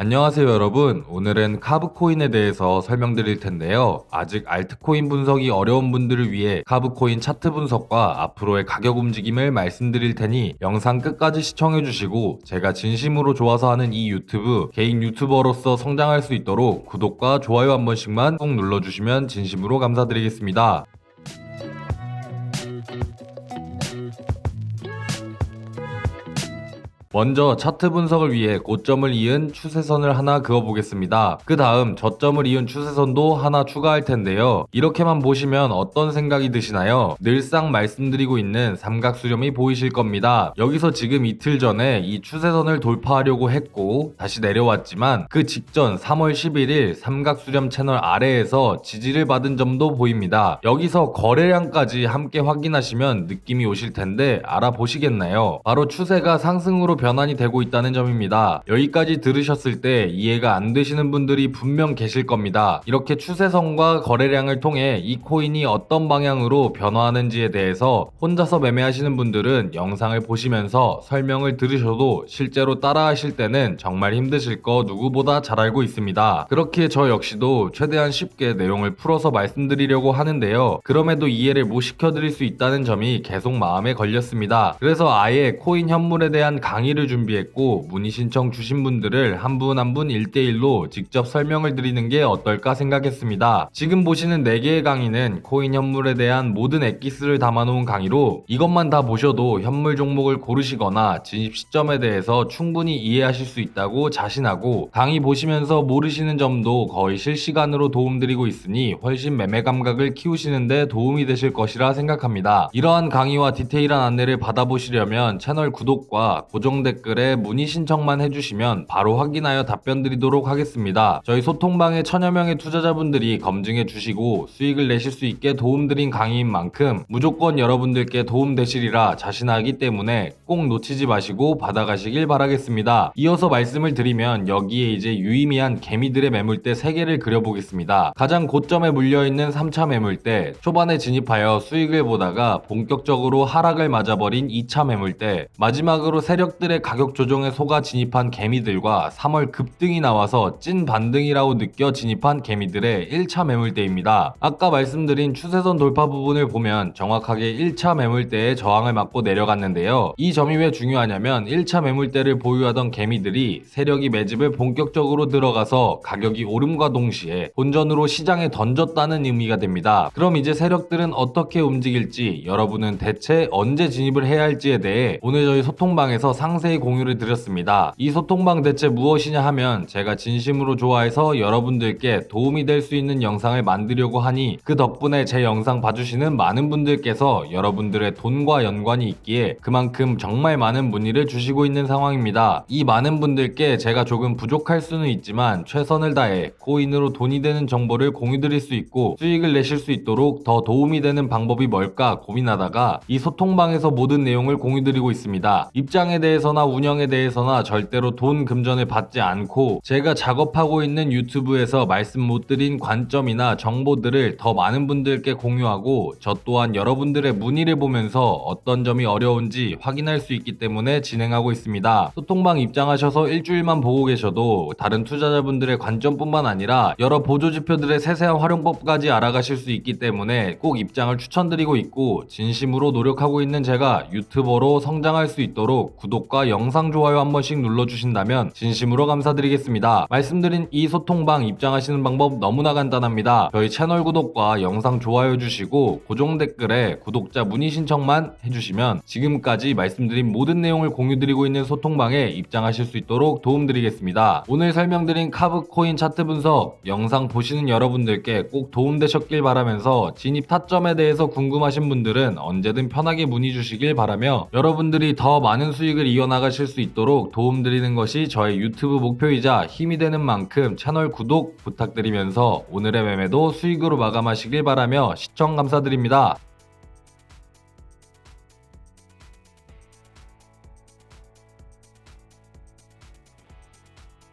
안녕하세요 여러분. 오늘은 카브코인에 대해서 설명드릴 텐데요. 아직 알트코인 분석이 어려운 분들을 위해 카브코인 차트 분석과 앞으로의 가격 움직임을 말씀드릴 테니 영상 끝까지 시청해 주시고 제가 진심으로 좋아서 하는 이 유튜브 개인 유튜버로서 성장할 수 있도록 구독과 좋아요 한 번씩만 꼭 눌러주시면 진심으로 감사드리겠습니다 먼저 차트 분석을 위해 고점을 이은 추세선을 하나 그어보겠습니다. 그 다음 저점을 이은 추세선도 하나 추가할 텐데요. 이렇게만 보시면 어떤 생각이 드시나요? 늘상 말씀드리고 있는 삼각수렴이 보이실 겁니다. 여기서 지금 이틀 전에 이 추세선을 돌파하려고 했고 다시 내려왔지만 그 직전 3월 11일 삼각수렴 채널 아래에서 지지를 받은 점도 보입니다. 여기서 거래량까지 함께 확인하시면 느낌이 오실 텐데 알아보시겠나요? 바로 추세가 상승으로 변환이 되고 있다는 점입니다. 여기까지 들으셨을 때 이해가 안 되시는 분들이 분명 계실 겁니다. 이렇게 추세선과 거래량을 통해 이 코인이 어떤 방향으로 변화하는지에 대해서 혼자서 매매하시는 분들은 영상을 보시면서 설명을 들으셔도 실제로 따라하실 때는 정말 힘드실 거 누구보다 잘 알고 있습니다. 그렇게 저 역시도 최대한 쉽게 내용을 풀어서 말씀드리려고 하는데요. 그럼에도 이해를 못 시켜드릴 수 있다는 점이 계속 마음에 걸렸습니다. 그래서 아예 코인 현물에 대한 강의 를 준비했고 문의 신청 주신 분들을 한 분 한 분 1대1로 직접 설명을 드리는 게 어떨까 생각했습니다. 지금 보시는 4개의 강의는 코인 현물에 대한 모든 엑기스를 담아놓은 강의로 이것만 다 보셔도 현물 종목을 고르시거나 진입 시점에 대해서 충분히 이해하실 수 있다고 자신하고 강의 보시면서 모르시는 점도 거의 실시간으로 도움드리고 있으니 훨씬 매매 감각을 키우시는데 도움이 되실 것이라 생각합니다. 이러한 강의와 디테일한 안내를 받아보시려면 채널 구독과 고정 댓글에 문의 신청만 해주시면 바로 확인하여 답변 드리도록 하겠습니다. 저희 소통방에 천여 명의 투자자분들이 검증해 주시고 수익을 내실 수 있게 도움드린 강의인 만큼 무조건 여러분들께 도움되시리라 자신하기 때문에 꼭 놓치지 마시고 받아가시길 바라겠습니다. 이어서 말씀을 드리면 여기에 이제 유의미한 개미들의 매물대 3개를 그려보겠습니다. 가장 고점에 물려있는 3차 매물대, 초반에 진입하여 수익을 보다가 본격적으로 하락을 맞아버린 2차 매물대, 마지막으로 세력들 의 가격 조정에 속아 진입한 개미들과 3월 급등이 나와서 찐 반등이라고 느껴 진입한 개미들의 1차 매물대입니다. 아까 말씀드린 추세선 돌파 부분을 보면 정확하게 1차 매물대의 저항을 맞고 내려갔는데요. 이 점이 왜 중요하냐면 1차 매물대를 보유하던 개미들이 세력이 매집을 본격적으로 들어가서 가격이 오름과 동시에 본전으로 시장에 던졌다는 의미가 됩니다. 그럼 이제 세력들은 어떻게 움직일지 여러분은 대체 언제 진입을 해야 할지에 대해 오늘 저희 소통방에서 상세 히 공유를 드렸습니다. 이 소통방 대체 무엇이냐 하면 제가 진심으로 좋아해서 여러분들께 도움이 될 수 있는 영상을 만들려고 하니 그 덕분에 제 영상 봐주시는 많은 분들께서 여러분들의 돈과 연관이 있기에 그만큼 정말 많은 문의를 주시고 있는 상황입니다. 이 많은 분들께 제가 조금 부족할 수는 있지만 최선을 다해 코인으로 돈이 되는 정보를 공유 드릴 수 있고 수익을 내실 수 있도록 더 도움이 되는 방법이 뭘까 고민하다가 이 소통방에서 모든 내용을 공유 드리고 있습니다. 입장에 대해서 나 운영에 대해서나 절대로 돈 금전을 받지 않고 제가 작업하고 있는 유튜브에서 말씀 못 드린 관점이나 정보들을 더 많은 분들께 공유하고 저 또한 여러분들의 문의를 보면서 어떤 점이 어려운지 확인할 수 있기 때문에 진행하고 있습니다. 소통방 입장하셔서 일주일만 보고 계셔도 다른 투자자분들의 관점뿐만 아니라 여러 보조지표들의 세세한 활용법까지 알아가실 수 있기 때문에 꼭 입장을 추천드리고 있고 진심으로 노력하고 있는 제가 유튜버로 성장할 수 있도록 구독과 영상 좋아요 한 번씩 눌러주신다면 진심으로 감사드리겠습니다. 말씀드린 이 소통방 입장하시는 방법 너무나 간단합니다. 저희 채널 구독과 영상 좋아요 주시고 고정 댓글에 구독자 문의 신청만 해주시면 지금까지 말씀드린 모든 내용을 공유드리고 있는 소통방에 입장하실 수 있도록 도움드리겠습니다. 오늘 설명드린 카브 코인 차트 분석 영상 보시는 여러분들께 꼭 도움되셨길 바라면서 진입 타점에 대해서 궁금하신 분들은 언제든 편하게 문의 주시길 바라며 여러분들이 더 많은 수익을 이어 나가실 수 있도록 도움드리는 것이 저의 유튜브 목표이자 힘이 되는 만큼 채널 구독 부탁드리면서 오늘의 매매도 수익으로 마감하시길 바라며 시청 감사드립니다.